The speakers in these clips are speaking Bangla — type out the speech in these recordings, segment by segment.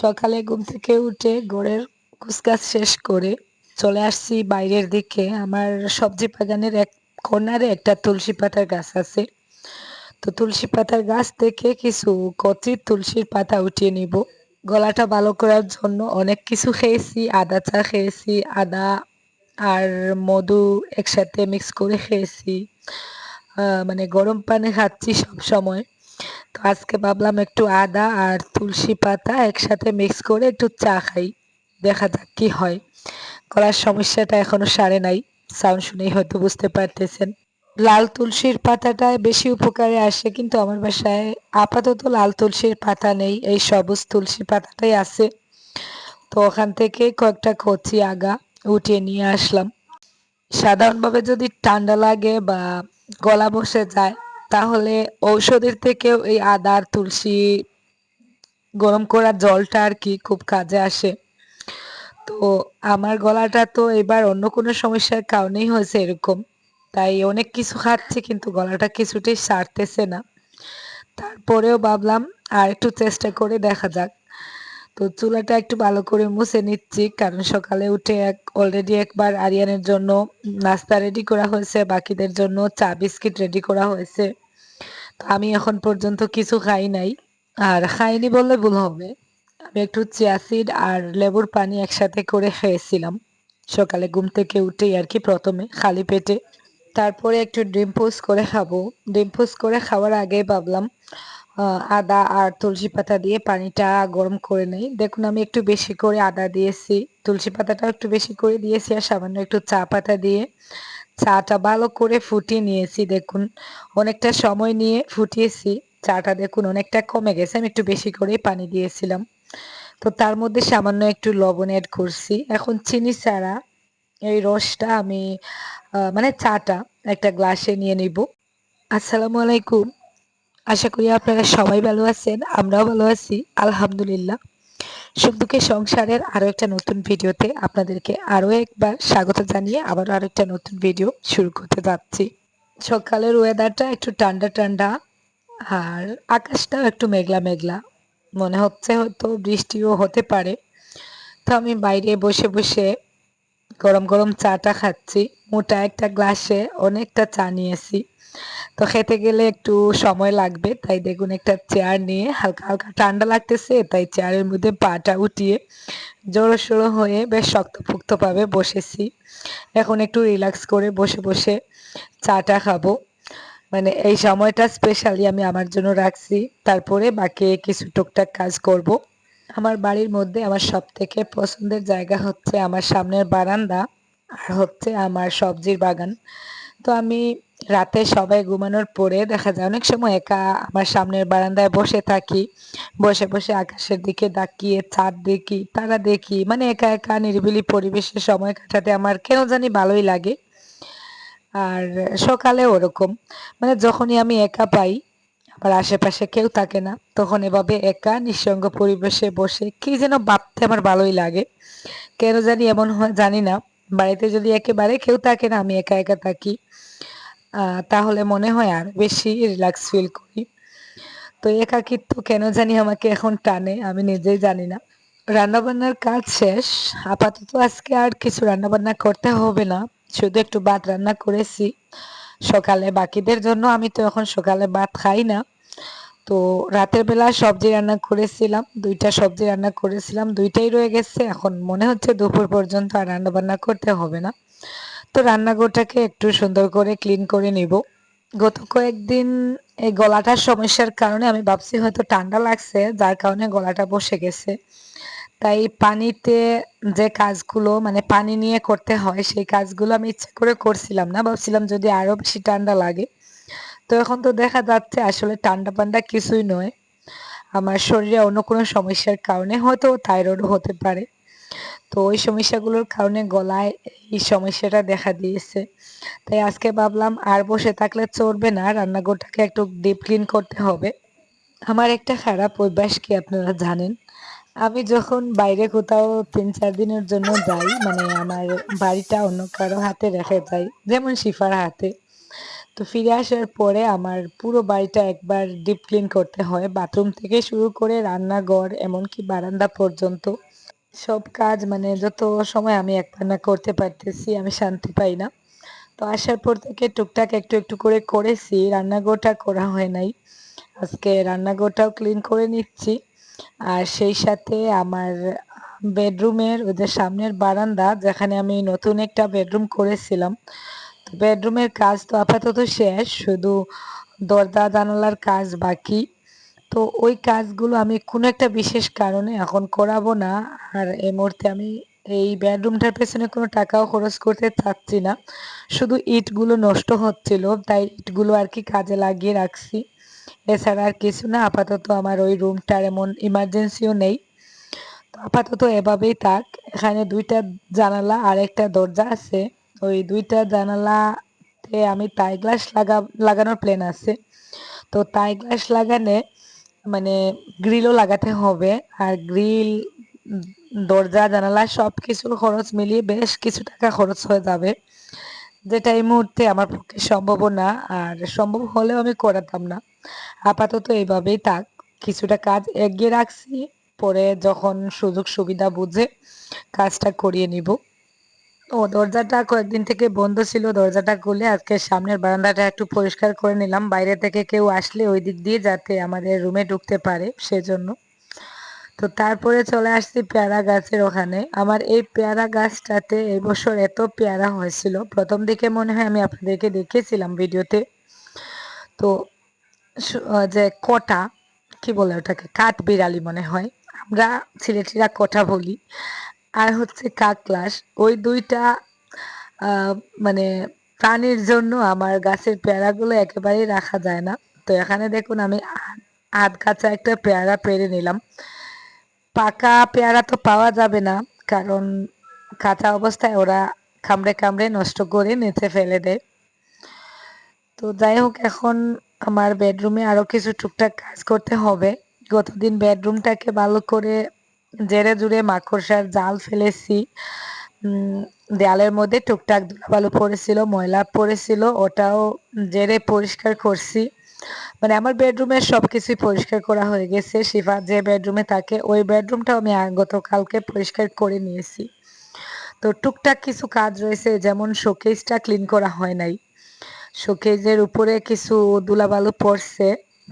সকালে ঘুম থেকে উঠে ঘরের কুচকাজ শেষ করে চলে আসছি বাইরের দিকে। আমার সবজি বাগানের এক কর্নারে একটা তুলসী পাতার গাছ আছে। তো তুলসী পাতার গাছ থেকে কিছু কচি তুলসীর পাতা উঠিয়ে নিব। গলাটা ভালো করার জন্য অনেক কিছু খেয়েছি, আদা চা খেয়েছি, আদা আর মধু একসাথে মিক্স করে খেয়েছি। মানে গরম পানি খাচ্ছি সব সময় তো আজকে ভাবলাম একটু আদা আর তুলসী পাতা একসাথে মিক্স করে একটু চা খাই। দেখা যাক কি হয়। গলার সমস্যাটা এখনও সারে নাই। সাউন্ড শুনেই হয়তো বুঝতে পারতেছেন। লাল তুলসীর পাতাটায় বেশি উপকারে আসে কিন্তু আমার বাসায় আপাতত লাল তুলসীর পাতা নেই। এই সবুজ তুলসী পাতাটাই আছে। তো ওখান থেকে কয়েকটা কচি আগা উঠিয়ে নিয়ে আসলাম। সাধারণভাবে যদি ঠান্ডা লাগে বা গলা বসে যায় তাহলে ঔষধের থেকেও এই আদা আর তুলসী, গরম করা জলটা আর কি খুব কাজে আসে। তো আমার গলাটা তো এবার অন্য কোনো সমস্যার কারণেই হয়েছে এরকম। তাই অনেক কিছু খাচ্ছি কিন্তু গলাটা কিছুতেই সারতেছে না। তারপরেও ভাবলাম আর একটু চেষ্টা করে দেখা যাক। তো চুলাটা একটু ভালো করে মুছে নিচ্ছি, কারণ সকালে উঠে এক অলরেডি একবার আরিয়ানের জন্য নাস্তা রেডি করা হয়েছে, বাকিদের জন্য চা বিস্কিট রেডি করা হয়েছে। আমি এখন পর্যন্ত কিছু খাই নাই। আর খাইনি বললে ভুল হবে। আমি একটু চিয়াসিড আর লেবুর পানি একসাথে করে খেয়েছিলাম। সকালে ঘুম থেকে উঠেই আর কি প্রথমে খালি পেটে। তারপরে একটু ডিম পোস করে খাব। ডিম পোস করে খাওয়ার আগে ভাবলাম আদা আর তুলসী পাতা দিয়ে পানিটা গরম করে নেই। দেখুন, আমি একটু বেশি করে আদা দিয়েছি। তুলসী পাতাটা একটু বেশি করে দিয়েছি আর সামান্য একটু চা পাতা দিয়ে। চাটা ভালো করে ফুটিয়ে নিয়েছি, দেখুন। অনেকটা সময় নিয়ে ফুটিয়েছি, চাটা দেখুন অনেকটা কমে গেছে, আমি একটু বেশি করে পানি দিয়েছিলাম। তো তার মধ্যে সামান্য একটু লবণ অ্যাড করছি। এখন চিনি ছাড়া এই রসটা আমি মানে চাটা একটা গ্লাসে নিয়ে নিব। আসসালামু আলাইকুম। আশা করি আপনারা সবাই ভালো আছেন, আমরাও ভালো আছি, আলহামদুলিল্লাহ। সুখ সংসারের আরও একটা নতুন ভিডিওতে আপনাদেরকে আরও একবার স্বাগত জানিয়ে আবার আরও একটা নতুন ভিডিও শুরু করতে যাচ্ছি। সকালের ওয়েদারটা একটু ঠান্ডা ঠান্ডা, আর আকাশটাও একটু মেঘলা মেঘলা। মনে হচ্ছে হয়তো বৃষ্টিও হতে পারে। তো আমি বাইরে বসে বসে গরম গরম চাটা খাচ্ছি। মোটা একটা গ্লাসে অনেকটা চা নিয়েছি। তো খেতে গেলে একটু সময় লাগবে, তাই দেখুন একটা চেয়ার নিয়ে হালকা হালকা ঠান্ডা লাগতেছে, তাই চেয়ারের মধ্যে পাটা উঠিয়ে জোরো সোরো হয়ে বেশ শক্তপোক্তভাবে বসেছি। এখন একটু রিল্যাক্স করে বসে বসে চাটা খাব। মানে এই সময়টা স্পেশালি আমি আমার জন্য রাখছি, তারপরে বাকি কিছু টুকটাক কাজ করব। আমার বাড়ির মধ্যে আমার সব থেকে পছন্দের জায়গা হচ্ছে আমার সামনের বারান্দা, আর হচ্ছে আমার সবজির বাগান। তো আমি রাতে সবাই ঘুমানোর পরে দেখা যায় অনেক সময় একা আমার সামনের বারান্দায় বসে থাকি। বসে বসে আকাশের দিকে তাকিয়ে, চাঁদ দেখি, তারা দেখি। মানে একা একা নিরিবিলি পরিবেশে সময় কাটাতে আমার কেন জানি ভালোই লাগে। আর সকালে ওরকম। মানে যখনই আমি একা পাই আমার আশেপাশে কেউ থাকে না, তখন এভাবে একা, নিঃসঙ্গ পরিবেশে বসে কি যেন ভাবতে আমার ভালোই লাগে। কেন জানি এমন হয়, জানি না। বাড়িতে যদি একেবারে কেউ থাকে না, আমি একা একা থাকি। তাহলে মনে হয় আর বেশি রিল্যাক্স ফিল করি। তো একাকিত্ব কেন জানি আমাকে এখন টানে, আমি নিজেই জানি না। রান্নাবান্নার কাজ শেষ, আপাতত আজকে আর কিছু রান্নাবান্না করতে হবে না, শুধু একটু ভাত রান্না করেছি। সকালে বাকিদের জন্য আমি তো এখন সকালে ভাত খাই না। তো রাতের বেলা সবজি রান্না করেছিলাম, দুইটা সবজি রান্না করেছিলাম, দুইটাই রয়ে গেছে। এখন মনে হচ্ছে দুপুর পর্যন্ত আর রান্না বান্না করতে হবে না। তো রান্নাঘরটাকে একটু সুন্দর করে ক্লিন করে নিব। গত কয়েকদিন এই গলাটার সমস্যার কারণে আমি ভাবছি হয়তো ঠান্ডা লাগছে, যার কারণে গলাটা বসে গেছে। তাই পানিতে যে কাজগুলো মানে পানি নিয়ে করতে হয়, সেই কাজগুলো আমি ইচ্ছা করে করছিলাম না। ভাবছিলাম যদি আরও বেশি ঠান্ডা লাগে। তো এখন তো দেখা যাচ্ছে আসলে ঠান্ডা পান্ডা কিছুই নয়। আমার শরীরে অন্য কোনো সমস্যার কারণে হয়তো থাইরয়েড হতে পারে। তো ওই সমস্যাগুলোর কারণে গলায় এই সমস্যাটা দেখা দিয়েছে। তাই আজকে ভাবলাম আর বসে থাকলে চলবে না, রান্নাঘরটাকে একটু ডিপ ক্লিন করতে হবে। আমার একটা খারাপ অভ্যাস কি আপনারা জানেন? আমি যখন বাইরে কোথাও তিন চার দিনের জন্য যাই মানে আমার বাড়িটা অন্য কারও হাতে রেখে যাই, যেমন শিফার হাতে, তো তো ফিরে আসার পরে আমার পুরো বাড়িটা একবার ডিপ ক্লিন করতে হয়। বাথরুম থেকে শুরু করে রান্নাঘর, এমনকি বারান্দা পর্যন্ত সব কাজ মানে যত সময় আমি একটানা করতে পারতেছি, আমি শান্তি পাই না। তো আসার পর থেকে টুকটাক একটু একটু করে করেছি, রান্নাঘরটা করা হয় নাই। আজকে রান্নাঘরটাও ক্লিন করে নিচ্ছি। আর সেই সাথে আমার বেডরুমের ওদের সামনের বারান্দা, যেখানে আমি নতুন একটা বেডরুম করেছিলাম। তো বেডরুমের কাজ তো আপাতত শেষ, শুধু দরজা জানালার কাজ বাকি। তো ওই কাজগুলো আমি কোনো একটা বিশেষ কারণে এখন করাবো না। আর এই মুহূর্তে আমি এই বেডরুমটার পেছনে কোনো টাকাও খরচ করতে চাচ্ছি না। শুধু ইটগুলো নষ্ট হচ্ছিল, তাই ইটগুলো আর কি কাজে লাগিয়ে রাখছি। এছাড়া আর কিছু না, আপাতত আমার ওই রুমটার এমন ইমার্জেন্সিও নেই। তো আপাতত এভাবেই থাক। এখানে দুইটা জানালা আর একটা দরজা আছে। ওই দুইটা জানালাতে আমি তাই গ্লাস লাগা, লাগানোর প্ল্যান আছে। তো তাই গ্লাস লাগানে মানে গ্রিলও লাগাতে হবে। আর গ্রিল দরজা, জানালা সব কিছুর খরচ মিলিয়ে বেশ কিছু টাকা খরচ হয়ে যাবে। যেটা এই মুহূর্তে আমার পক্ষে সম্ভব না, আর সম্ভব হলেও আমি করাতাম না। আপাতত এইভাবেই থাক। কিছুটা কাজ এগিয়ে রাখছি, পরে যখন সুযোগ সুবিধা বুঝে কাজটা করিয়ে নিব। ও, দরজাটা কয়েকদিন থেকে বন্ধ ছিল, দরজাটা খুলে আজকে সামনের বারান্দাটা একটু পরিষ্কার করে নিলাম। বাইরে থেকে কেউ আসলে ওই দিক দিয়ে যাতে আমাদের রুমে ঢুকতে পারে সেজন্য। তো তারপরে চলে আসছি পেয়ারা গাছের ওখানে। আমার এই পেয়ারা গাছটাতে এই বছর এত পেয়ারা হয়েছিল। প্রথম দিকে মনে হয় আমি আপনাদেরকে দেখেছিলাম ভিডিওতে। তো যে কটা, কি বলে ওটাকে কাঠ বিড়ালি মনে হয়। আমরা ছেলেটিরা কটা বলি। আর হচ্ছে কাকলাস। ওই দুইটা মানে প্রাণীর জন্য আমার গাছের পেয়ারাগুলো একেবারেই রাখা যায় না। তো এখানে দেখুন আমি আধ কাঁচা একটা পেয়ারা পেরে নিলাম। পাকা পেয়ারা তো পাওয়া যাবে না, কারণ কাঁচা অবস্থায় ওরা কামড়ে কামড়ে নষ্ট করে নেচে ফেলে দেয়। তো যাই হোক, এখন আমার বেডরুমে আরও কিছু টুকটাক কাজ করতে হবে। গতদিন বেডরুমটাকে ভালো করে জেরে জুড়ে মাকড়সার জাল ফেলেছি। দেয়ালের মধ্যে টুকটাক ধুলাবালু পড়েছিল, ময়লা পড়েছিল, ওটাও জেরে পরিষ্কার করছি। মানে আমার বেডরুমের সব কিছুই পরিষ্কার করা হয়ে গেছে। শিফা যে বেডরুমে থাকে, ওই বেডরুমটাও আমি গতকালকে পরিষ্কার করে নিয়েছি। তো টুকটাক কিছু কাজ রয়েছে, যেমন শোকেসটা ক্লিন করা হয় নাই। শোকেজের উপরে কিছু দুলাবালু পড়ছে,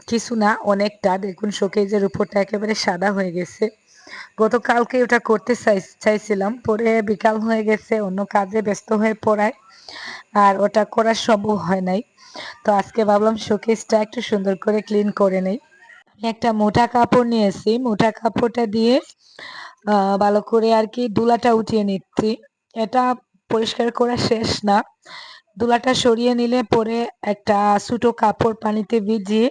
কিছু না, অনেকটা। দেখুন শোকেজের উপরটা একেবারে সাদা হয়ে গেছে। গতকালকে ওটা করতে চাই চাইছিলাম, পরে বিকাল হয়ে গেছে, অন্য কাজে ব্যস্ত হয়ে পড়ায়, আর ওটা করার সম্ভব হয় নাই। তো আজকে ভাবলাম শোকেসটা একটু সুন্দর করে ক্লিন করে নেই। আমি একটা মোটা কাপড় নিয়েছি, মোটা কাপড়টা দিয়ে ভালো করে আর কি দুলাটা উঠিয়ে নিচ্ছি। এটা পরিষ্কার করা শেষ না। দুলাটা সরিয়ে নিলে পরে একটা ছোটো কাপড় পানিতে ভিজিয়ে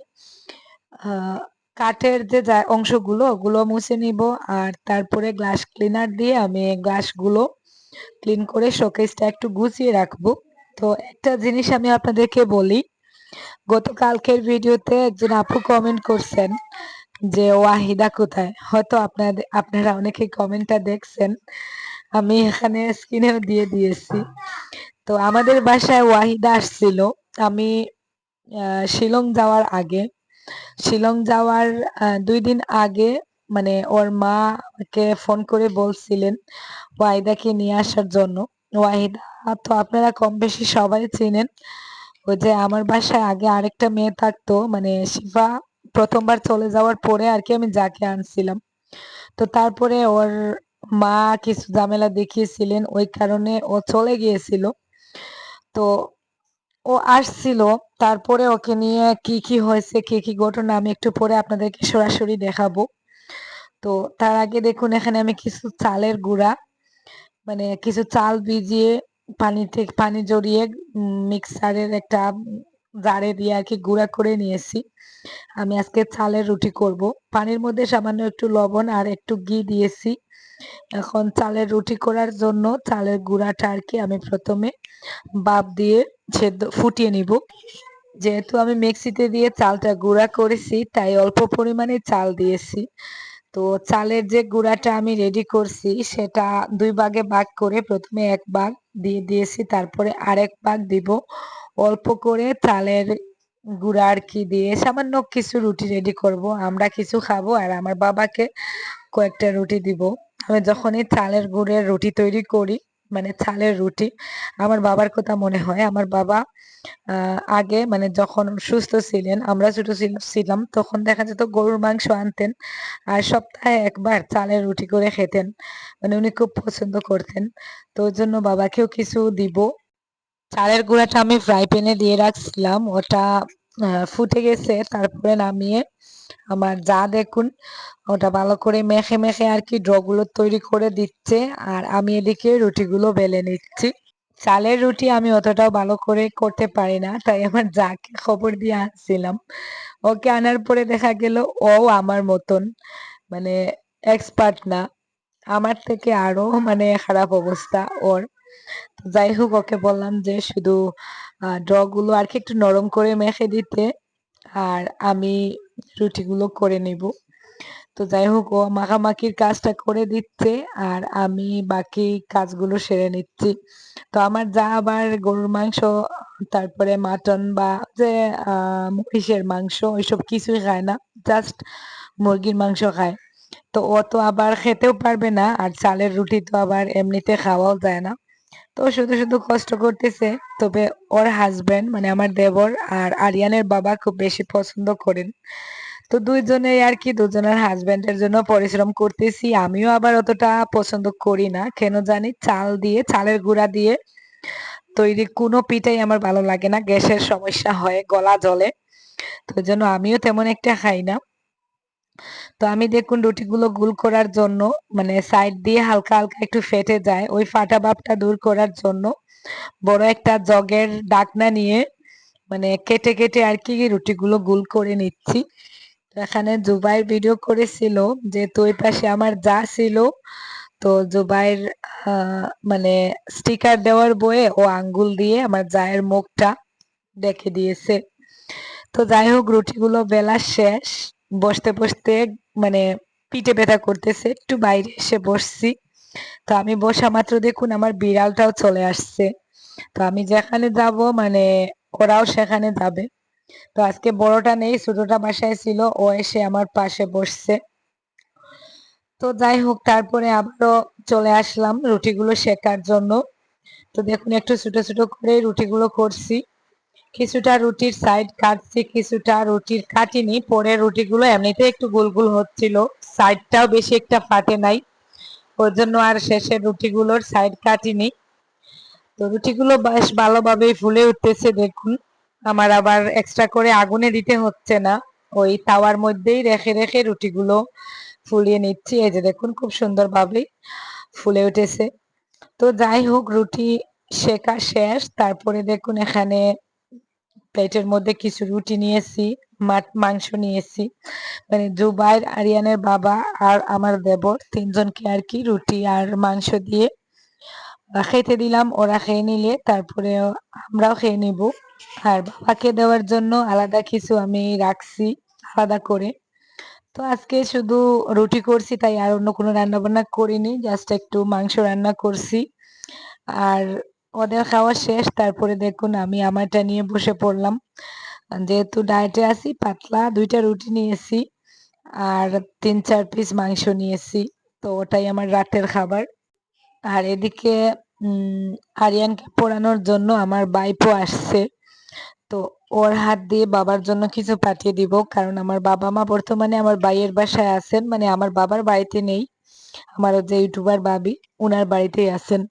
কাঠের যে অংশগুলো, ওগুলো মুছে নিব আর তারপরে গ্লাস ক্লিনার দিয়ে আমি গ্লাসগুলো ক্লিন করে শোকেসটা একটু গুছিয়ে রাখব। তো একটা জিনিস আমি আপনাদেরকে বলি, গতকালকের ভিডিওতে একজন আপু কমেন্ট করছেন যে, ওয়াহিদা কোথায়? হয়তো আপনাদের আপনারা অনেকে কমেন্টটা দেখছেন। আমি এখানে স্ক্রিনেও দিয়ে দিয়েছি। তো আমাদের বাসায় ওয়াহিদা আসছিল। আমি শিলং যাওয়ার আগে শিলং যাওয়ার দুই দিন আগে মানে ওর মাকে ফোন করে বলছিলেন ওয়াহিদাকে নিয়ে আসার জন্য। ওয়াহিদা, তো আপনারা কম বেশি সবাই চিনেন ওই যে আমার বাসায় আগে আরেকটা মেয়ে থাকতো মানে শিফা প্রথমবার চলে যাওয়ার পরে আর কি আমি যাকে আনছিলাম। তো তারপরে ওর মা কিছু ঝামেলা দেখিয়েছিলেন, ওই কারণে ও চলে গিয়েছিল। তো ও আসছিল, তারপরে ওকে নিয়ে কি কি হয়েছে, কি কি ঘটনা আমি একটু পরে আপনাদেরকে সরাসরি দেখাবো। তো তার আগে দেখুন, এখানে আমি কিছু চালের গুঁড়া মানে কিছু চাল ভিজিয়ে পানি পানিতে, পানি জড়িয়ে মিক্সারের একটা জারে দিয়ে আর কি গুঁড়া করে নিয়েছি আমি আজকে চালের রুটি করব। পানির মধ্যে সামান্য একটু লবণ আর একটু ঘি দিয়েছি এখন চালের রুটি করার জন্য চালের গুঁড়াটা আর কি আমি প্রথমে বাপ দিয়ে সেদ্ধ ফুটিয়ে নিব। যেহেতু আমি মিক্সিতে দিয়ে চালটা গুঁড়া করেছি, তাই অল্প পরিমাণে চাল দিয়েছি তো চালের যে গুঁড়াটা আমি রেডি করছি, সেটা দুই ভাগে ভাগ করে প্রথমে এক ভাগ দিয়ে দিয়েছি, তারপরে আরেক ভাগ দিব অল্প করে চালের গুঁড়া আর কি দিয়ে সামান্য কিছু রুটি রেডি করব। আমরা কিছু খাব আর আমার বাবাকে কয়েকটা রুটি দিব। আমি যখনই চালের গুড়ের রুটি তৈরি করি মানে চালের রুটি, আমার বাবার কথা মনে হয়। আমার বাবা আগে মানে যখন সুস্থ ছিলেন, আমরা ছোট ছিলাম, তখন দেখা যেত গরুর মাংস আনতেন আর সপ্তাহে একবার চালের রুটি করে খেতেন। মানে উনি খুব পছন্দ করতেন। তো ওই জন্য বাবাকেও কিছু দিব। চালের গুঁড়াটা আমি ফ্রাই প্যানে দিয়ে রাখছিলাম, ওটা ফুটে গেছে, তারপরে নামিয়ে আমার যা দেখুন, ওটা ভালো করে মেখে মেখে আর কি ড্রগুলো তৈরি করে দিচ্ছে, আর আমি এদিকে রুটিগুলো বেলে নিচ্ছি। চালের রুটি আমি অতটাও ভালো করে করতে পারি না, তাই আমার যাকে খবর দিয়ে আসছিলাম ওকে আনার পরে দেখা গেল ও আমার মতন মানে এক্সপার্ট না। আমার থেকে আরও মানে খারাপ অবস্থা ওর। যাই হোক ওকে বললাম যে শুধু ড্রগুলো আর কি একটু নরম করে মেখে দিতে আর আমি রুটিগুলো করে নিব। তো যাই হোক ও মাখামাখির কাজটা করে দিচ্ছে আর আমি বাকি কাজগুলো সেরে নিচ্ছি। তো আমার যা আবার গরুর মাংস, তারপরে মাটন বা যে মহিষের মাংস, ওইসব কিছুই খায় না জাস্ট মুরগির মাংস খায়। তো ও তো আবার খেতেও পারবে না আর চালের রুটি তো আবার এমনিতে খাওয়াও যায় না। তো শুধু শুধু কষ্ট করতেছে, তবে ওর হাজবেন্ড মানে আমার দেবর আর আরিয়ানের বাবা খুব বেশি পছন্দ করেন। তো দুইজনে আর কি, দুজনের হাজবেন্ডের জন্য পরিশ্রম করতেছি। আমিও আবার অতটা পছন্দ করি না, কেন জানি চাল দিয়ে, চালের গুঁড়া দিয়ে তৈরি কোনো পিঠাই আমার ভালো লাগে না, গ্যাসের সমস্যা হয়, গলা জলে তো জন্য আমিও তেমন একটা খাই না। তো আমি দেখুন রুটিগুলো গুল করার জন্য মানে সাইড দিয়ে হালকা হালকা একটু ফেটে যায় ওই ফাটা ভাবটা দূর করার জন্য। বড় একটা জগের ডাকনা নিয়ে মানে কেটে কেটে আর কি রুটিগুলো গুল করে নিচ্ছি। এখানে জুবাইর ভিডিও করেছিল যে তুই পাশে আমার যা ছিল, তো জুবাইর মানে স্টিকার দেওয়ার বয়ে ও আঙ্গুল দিয়ে আমার জায়ের মুখটা দেখে দিয়েছে। তো যাই হোক, রুটিগুলো বেলা শেষ। বসতে বসতে মানে পিঠে ব্যথা করতেছে, একটু বাইরে এসে বসছি। তো আমি বসা মাত্র দেখুন আমার বিড়ালটাও চলে আসছে। তো আমি যেখানে যাব মানে ওরাও সেখানে যাবে। তো আজকে বড়টা নেই, ছোটটা বাসায় ছিল, ও এসে আমার পাশে বসছে। তো যাই হোক, তারপরে আবারও চলে আসলাম রুটিগুলো শেখার জন্য। তো দেখুন একটু ছোট ছোট করে রুটিগুলো করছি। কিছুটা রুটির সাইড কাটছি, কিছুটা রুটির কাটিনি পরে রুটিগুলো এমনিতে একটু গোল গোল হচ্ছিল সাইডটাও বেশি একটা ফাটে নাই। ওর জন্য আর শেষের রুটিগুলোর সাইড কাটিনি। তো রুটিগুলো বেশ ভালোভাবেই ফুলে উঠতেছে, দেখুন। আমার আবার এক্সট্রা করে আগুনে দিতে হচ্ছে না। ওই তাওয়ার মধ্যেই রেখে রেখে রুটিগুলো ফুলিয়ে নিচ্ছি। এই যে দেখুন, খুব সুন্দরভাবেই ফুলে উঠেছে। তো যাই হোক, রুটি শেখা শেষ। তারপরে দেখুন, এখানে প্লেটের মধ্যে কিছু রুটি নিয়েছি মাংস নিয়েছি। মানে জুবাইর, আরিয়ানের বাবা আর আমার দেবর তিনজনকে আর কি রুটি আর মাংস দিয়ে খেতে দিলাম, ওরা খেয়ে নিলে তারপরে আমরাও খেয়ে নিব। আর বাবাকে দেওয়ার জন্য আলাদা কিছু আমি রাখছি, আলাদা করে। তো আজকে শুধু রুটি করছি, তাই আর অন্য কোনো রান্না বান্না করিনি জাস্ট একটু মাংস রান্না করছি। আর ওদের খাওয়া শেষ, তারপরে দেখুন আমি আমারটা নিয়ে বসে পড়লাম। যেহেতু ডায়েটে আছি, পাতলা দুইটা রুটি নিয়েছি আর তিন চার পিস মাংস নিয়েছি, তো ওটাই আমার রাতের খাবার। আর এদিকে আরিয়ানকে পড়ানোর জন্য আমার বাইপও আসছে, তো ওর হাত দিয়ে বাবার জন্য কিছু পাঠিয়ে দিব, কারণ আমার বাবা মা বর্তমানে আমার বাইয়ের বাসায় আছেন মানে আমার বাবার বাড়িতে নেই আমার যে ইউটিউবার বাবি ওনার বাড়িতেই আছেন।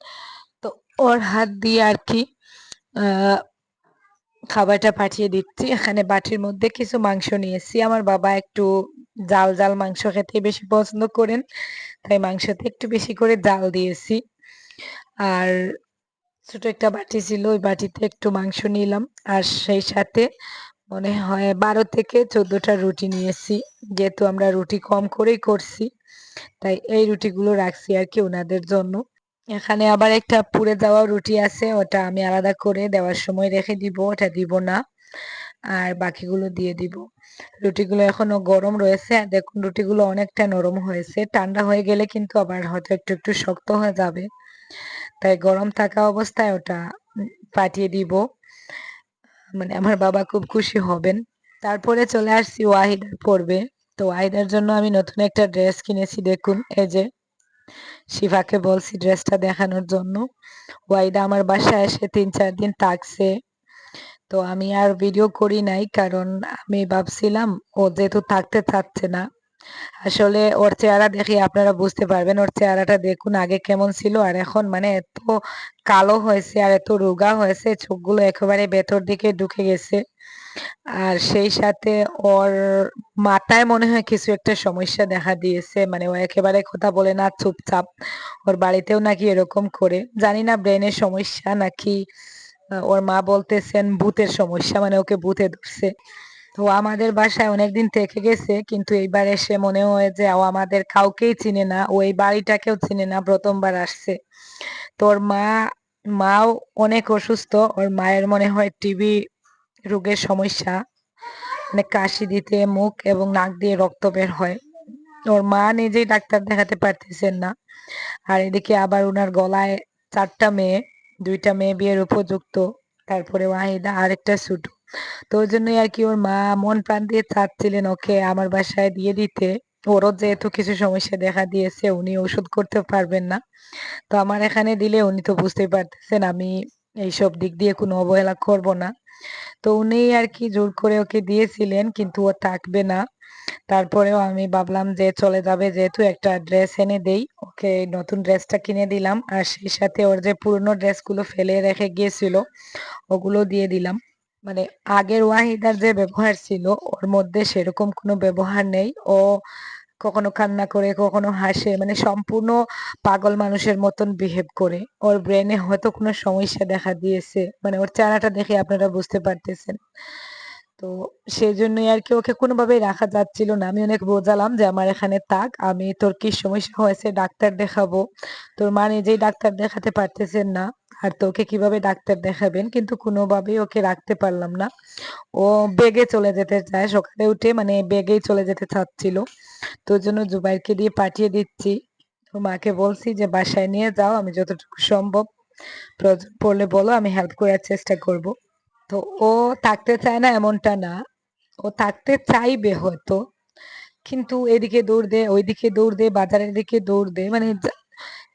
ওর হাত দিয়ে আর কি খাবারটা পাঠিয়ে দিচ্ছি। এখানে বাটির মধ্যে কিছু মাংস নিয়েছি। আমার বাবা একটু জাল জাল মাংস খেতে বেশি পছন্দ করেন, তাই মাংসতে একটু বেশি করে জাল দিয়েছি। আর ছোট একটা বাটি ছিল, ওই বাটিতে একটু মাংস নিলাম। আর সেই সাথে মনে হয় বারো থেকে চোদ্দটা রুটি নিয়েছি। যেহেতু আমরা রুটি কম করেই করছি, তাই এই রুটিগুলো রাখছি আর কি ওনাদের জন্য। এখানে আবার একটা পুড়ে দেওয়া রুটি আছে, ওটা আমি আলাদা করে দেওয়ার সময় রেখে দিব, ওটা দিব না। আর বাকিগুলো দিয়ে দিব। রুটিগুলো এখনও গরম রয়েছে। আর দেখুন, রুটিগুলো অনেকটা নরম হয়েছে। ঠান্ডা হয়ে গেলে কিন্তু আবার হয়তো একটু একটু শক্ত হয়ে যাবে। তাই গরম থাকা অবস্থায় ওটা পাঠিয়ে দিব। মানে আমার বাবা খুব খুশি হবেন। তারপরে চলে আসছি ওয়াহিদার পড়বে তো ওয়াহিদার জন্য আমি নতুন একটা ড্রেস কিনেছি, দেখুন, এই যে। শিফাকে বলছি ড্রেসটা দেখানোর জন্য। ওয়াইদা আমার বাসায় এসে তিন চার দিন থাকছে। তো আমি আর ভিডিও করি নাই, কারণ আমি ভাবছিলাম ও যেহেতু থাকতে চাচ্ছে না। আসলে ওর চেহারা দেখে আপনারা বুঝতে পারবেন, ওর চেহারাটা দেখুন আগে কেমন ছিল, আর এখন মানে এত কালো হয়েছে আর এত রোগা হয়েছে, চোখগুলো একেবারে ভেতর দিকে ঢুকে গেছে। আর সেই সাথে ওর মাথায় মনে হয় কিছু একটা সমস্যা দেখা দিয়েছে মানে ও একেবারে কথা বলে না, চুপচাপ। ওর বাড়িতেও নাকি এরকম করে। জানি না ব্রেনের সমস্যা নাকি ওর মা বলতেছেন ভূতের সমস্যা মানে ওকে ভূতে ধরছে। তো আমাদের বাসায় অনেকদিন থেকে গেছে, কিন্তু এইবার এসে মনে হয় যে ও আমাদের কাউকেই চিনে না, ও এই বাড়িটাকেও চিনে না, প্রথমবার আসছে। তোর মা, মাও অনেক অসুস্থ, ওর মায়ের মনে হয় টিবি রোগের সমস্যা মানে কাশি দিতে, মুখ এবং নাক দিয়ে রক্ত বের হয়। ওর মা নিজেই ডাক্তার দেখাতে পারতেছেন না। আর এদিকে আবার ওনার গলায় চারটা মেয়ে, দুইটা মেয়ে বিয়ের উপযুক্ত, তারপরে ওয়াহিদা আরেকটা ছোট। তো ওই জন্যই আর কি ওর মা মন প্রাণ দিয়ে চাচ্ছিলেন, ওকে, আমার বাসায় দিয়ে দিতে। ওরও যেহেতু কিছু সমস্যা দেখা দিয়েছে, উনি ওষুধ করতে পারবেন না। তো আমার এখানে দিলে উনি তো বুঝতেই পারতেছেন, আমি এইসব দিক দিয়ে কোনো অবহেলা করব না। তো উনি আর কি জোর করে ওকে দিয়েছিলেন, কিন্তু ও থাকবে না। তারপরেও আমি ভাবলাম যে চলে যাবে, যেহেতু একটা ড্রেস এনে দেই, ওকে নতুন ড্রেসটা কিনে দিলাম। আর সেই সাথে ওর যে পুরনো ড্রেসগুলো ফেলে রেখে গিয়েছিল, ওগুলো দিয়ে দিলাম। মানে আগের ওয়াহিদার যে ব্যবহার ছিল, ওর মধ্যে সেরকম কোনো ব্যবহার নেই। ও কখনো কান্না করে, কখনো হাসে মানে সম্পূর্ণ পাগল মানুষের মতন বিহেভ করে। ওর ব্রেনে হয়তো কোনো সমস্যা দেখা দিয়েছে মানে ওর চেহারাটা দেখে আপনারা বুঝতে পারতেছেন। তো সেই জন্যই আর কি ওকে কোনোভাবেই রাখা যাচ্ছিল না। আমি অনেক বোঝালাম যে আমার এখানে থাক, আমি তোর কি সমস্যা হয়েছে, ডাক্তার দেখাবো। তোর মা নিজেই ডাক্তার দেখাতে পারতেছেন না। আর তোকে কীভাবে ডাক্তার দেখাবেন? কিন্তু কোনোভাবেই ওকে রাখতে পারলাম না। ও বেগে চলে যেতে চায়। সকালে উঠে মানে বেগেই চলে যেতে চাচ্ছিল। তোর জন্য জুবাইরকে দিয়ে পাঠিয়ে দিচ্ছি। তো মাকে বলছি যে, বাসায় নিয়ে যাও, আমি যতটুকু সম্ভব। প্রয়োজন পড়লে বলো, আমি হেল্প করার চেষ্টা করব। তো ও থাকতে চায় না এমনটা না। ও থাকতে চাইবে হয়তো। কিন্তু এদিকে দৌড় দে, ওইদিকে দৌড় দে, বাজারের দিকে দৌড় দে। মানে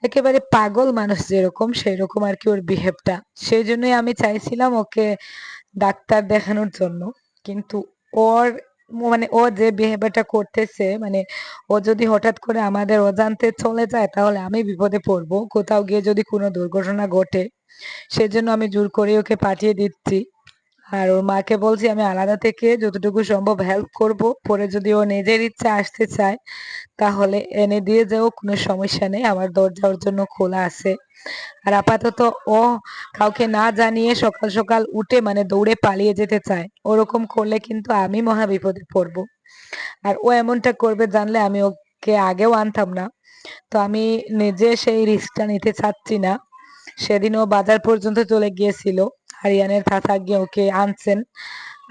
একেবারে পাগল মানুষ যেরকম সেই রকম আর কি ওর বিহেভটা সেই জন্যই আমি চাইছিলাম ওকে ডাক্তার দেখানোর জন্য। কিন্তু ওর মানে ও যে বিহেভিয়ারটা করতেছে মানে ও যদি হঠাৎ করে আমাদের অজান্তে চলে যায়, তাহলে আমি বিপদে পড়ব। কোথাও গিয়ে যদি কোনো দুর্ঘটনা ঘটে সেজন্য আমি জোর করে ওকে পাঠিয়ে দিচ্ছি। আর ওর মাকে বলছি, আমি আলাদা থেকে যতটুকু সম্ভব হেল্প করব পরে যদি ও নিজের ইচ্ছা আসতে চায়, তাহলে এনে দিয়ে যাও কোনো সমস্যা নেই। আমার দরজা ওর জন্য খোলা আছে। আর আপাতত ও কাউকে না জানিয়ে সকাল সকাল উঠে মানে দৌড়ে পালিয়ে যেতে চায়। ওরকম করলে কিন্তু আমি মহা বিপদে পড়ব। আর ও এমনটা করবে জানলে আমি ওকে আগেও আনতাম না। তো আমি নিজে সেই রিস্কটা নিতে চাচ্ছি না। সেদিন ও বাজার পর্যন্ত চলে গিয়েছিল। হারিয়ানের থাথা গিয়ে ওকে আনছেন।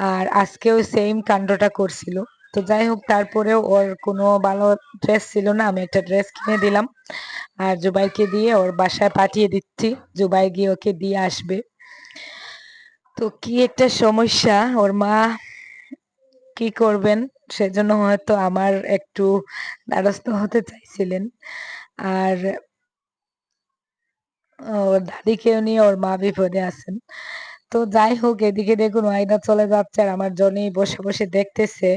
আর আজকেও সেম কাণ্ডটা করছিল। তো যাই হোক, তারপরেও ওর কোনো ভালো ড্রেস ছিল না। আমি একটা ড্রেস কিনে দিলাম। আর জুবাইকে দিয়ে ওর বাসায় পাঠিয়ে দিচ্ছি। জুবাই গিয়ে ওকে দিয়ে আসবে। তো কি একটা সমস্যা। ওর মা কি করবেন? সেজন্য হয়তো আমার একটু দ্বারস্থ হতে চাইছিলেন। আর ওর দাদি দাদিকেও নিয়ে ওর মা বিপদে আছেন। তো যাই হোক, এদিকে দেখুন ওয়াহিদা চলে যাচ্ছে আর আমার জনি বসে বসে দেখতেছে।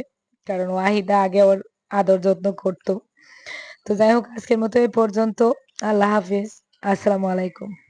কারণ ওয়াহিদা আগে ওর আদর যত্ন করতো। তো যাই হোক, আজকের মতো এই পর্যন্ত। আল্লাহ হাফিজ। আসসালামু আলাইকুম।